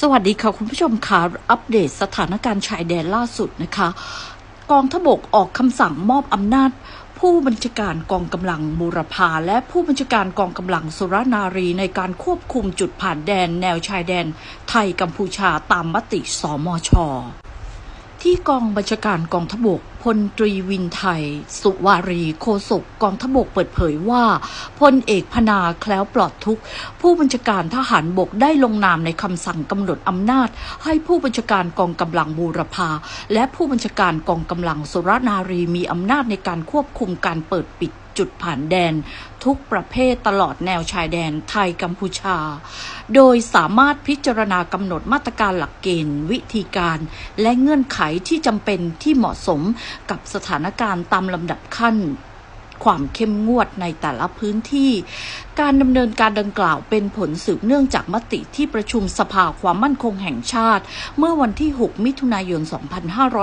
สวัสดีค่ะ คุณผู้ชมค่ะอัปเดตสถานการณ์ชายแดนล่าสุดนะคะ กองทบกออกคำสั่งมอบอำนาจ ผู้บัญชาการกองกำลังบูรพาและผู้บัญชาการกองกำลังสุรนารีในการควบคุมจุดผ่านแดนแนวชายแดน ไทยกัมพูชาตามมติสมช ที่กองบัญชาการกองทบกพลตรีวินไทย สุวารีโคศกกองทบกเปิดเผยว่าพลเอกพนาแคล้วปลอดทุก ผู้บัญชาการทหารบกได้ลงนามในคำสั่งกำหนดอำนาจ ให้ผู้บัญชาการกองกำลังบูรพาและผู้บัญชาการกองกำลังสุรนารีมีอำนาจในการควบคุมการเปิดปิด จุดผ่านแดน ทุกประเภทตลอดแนวชายแดนไทยกัมพูชา โดยสามารถพิจารณากำหนดมาตรการหลักเกณฑ์ วิธีการและเงื่อนไขที่จำเป็นที่เหมาะสมกับสถานการณ์ตามลำดับขั้น ความเข้มงวดในแต่ละพื้นที่ การดำเนินการดังกล่าวเป็นผลสืบเนื่องจากมติที่ประชุมสภาความมั่นคงแห่งชาติ เมื่อวันที่ 6 มิถุนายน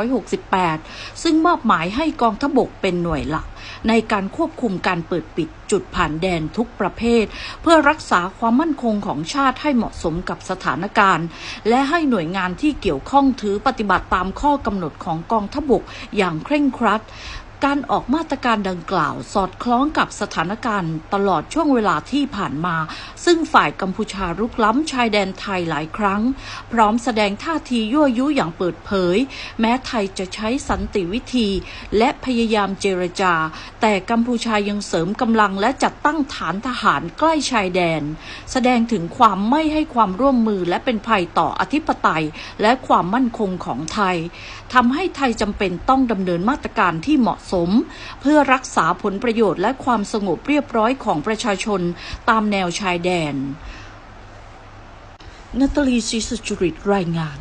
2568 ซึ่งมอบหมายให้กองทบกเป็นหน่วยหลัก ในการควบคุมการเปิดปิดจุดผ่านแดนทุกประเภท เพื่อรักษาความมั่นคงของชาติให้เหมาะสมกับสถานการณ์ และให้หน่วยงานที่เกี่ยวข้องถือปฏิบัติตามข้อกำหนดของกองทบกอย่างเคร่งครัด การออกมาตรการดังกล่าวสอดคล้องกับสถานการณ์ตลอดช่วงเวลาที่ผ่านมา ซึ่งฝ่ายกัมพูชารุกล้ำชายแดนไทยหลายครั้ง พร้อมแสดงท่าทียั่วยุอย่างเปิดเผย แม้ไทยจะใช้สันติวิธี และพยายามเจรจา แต่กัมพูชายังเสริมกำลังและจัดตั้งฐานทหารใกล้ชายแดน แสดงถึงความไม่ให้ความร่วมมือและเป็นภัยต่ออธิปไตย และความมั่นคงของไทยทำให้ไทยจำเป็นต้องดำเนินมาตรการที่เหมาะสม เพื่อรักษาผลประโยชน์และความสงบเรียบร้อยของประชาชนตามแนวชายแดน นัตลีศรีสุจริตรายงาน